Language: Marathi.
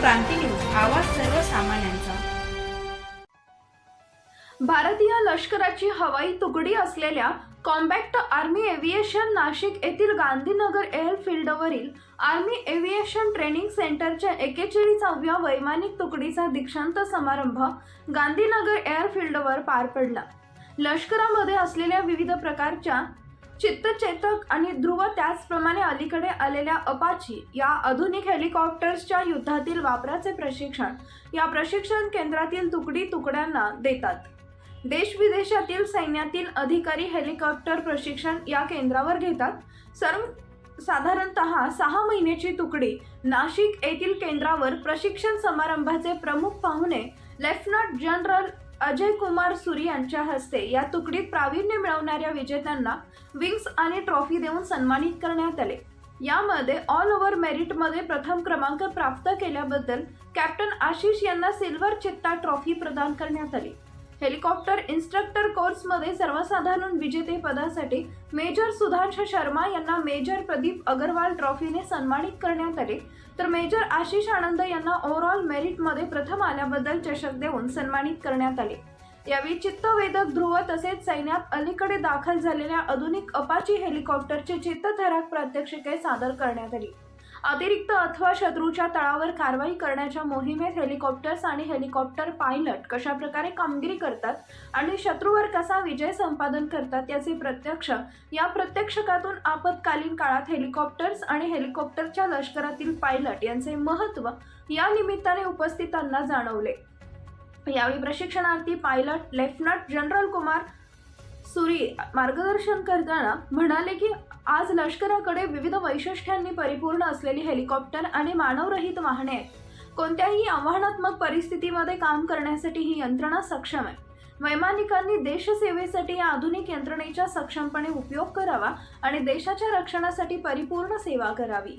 क्रांती न्यूज आवाज सर्वसामान्यांचा. भारतीय लष्कराची हवाई तुकडी असलेल्या कॉम्बॅक्ट आर्मी एव्हिएशन नाशिक येथील गांधीनगर एअरफिल्डवरील आर्मी एव्हिएशन ट्रेनिंग सेंटरच्या एकेचाळीसाव्या वैमानिक तुकडीचा दीक्षांत समारंभ गांधीनगर एअरफिल्डवर पार पडला. लष्करामध्ये असलेल्या विविध प्रकारच्या चित्तचेतक आणि ध्रुव त्याचप्रमाणे अलीकडे आलेल्या अपाची या आधुनिक हेलिकॉप्टर्सच्या युद्धातील वापराचे प्रशिक्षण या प्रशिक्षण केंद्रातील तुकडी तुकड्यांना देतात. देश विदेशातील सैन्यातील अधिकारी हेलिकॉप्टर प्रशिक्षण या केंद्रावर घेतात. सर्व साधारणतः सहा महिन्याची तुकडी नाशिक येथील केंद्रावर प्रशिक्षण समारंभाचे प्रमुख पाहुणे लेफ्टनंट जनरल अजय कुमार सुरी यांच्या हस्ते या तुकडीत प्रावीण्य मिळवणाऱ्या विजेत्यांना विंग्स आणि ट्रॉफी देऊन सन्मानित करण्यात आले. यामध्ये ऑल ओव्हर मेरिटमध्ये प्रथम क्रमांक प्राप्त केल्याबद्दल कॅप्टन आशिष यांना सिल्वर चित्ता ट्रॉफी प्रदान करण्यात आली. हेलिकॉप्टर इन्स्ट्रक्टर कोर्समध्ये सर्वसाधारण विजेतेपदासाठी मेजर सुधांश शर्मा यांना मेजर प्रदीप अगरवाल ट्रॉफीने सन्मानित करण्यात आले. तर मेजर आशिष आनंद यांना ओव्हरऑल मेरिटमध्ये प्रथम आल्याबद्दल चषक देऊन सन्मानित करण्यात आले. यावेळी चित्तवेदक ध्रुव तसेच सैन्यात अलीकडे दाखल झालेल्या आधुनिक अपाची हेलिकॉप्टरचे चित्तथराक प्रात्यक्षिके सादर करण्यात आली. अतिरिक्त अथवा शत्रूच्या तळावर कारवाई करण्याच्या मोहिमेत हेलिकॉप्टर्स आणि हेलिकॉप्टर पायलट कशा प्रकारे कामगिरी करतात आणि शत्रूवर कसा विजय संपादन करतात याचे प्रत्यक्ष या प्रत्यक्षकातून आपत्कालीन काळात हेलिकॉप्टर्स आणि हेलिकॉप्टरच्या लष्करातील पायलट यांचे महत्त्व या निमित्ताने उपस्थितांना जाणवले. यावेळी प्रशिक्षणार्थी pilot lieutenant general Kumar Suri मार्गदर्शन करताना म्हणाले की आज लष्कराकडे विविध वैशिष्ट्यांनी परिपूर्ण असलेली हेलिकॉप्टर आणि मानवरहित वाहने आहेत. कोणत्याही आव्हानात्मक परिस्थितीमध्ये काम करण्यासाठी ही यंत्रणा सक्षम आहे. वैमानिकांनी देशसेवेसाठी या आधुनिक यंत्रणेचा सक्षमपणे उपयोग करावा आणि देशाच्या रक्षणासाठी परिपूर्ण सेवा करावी.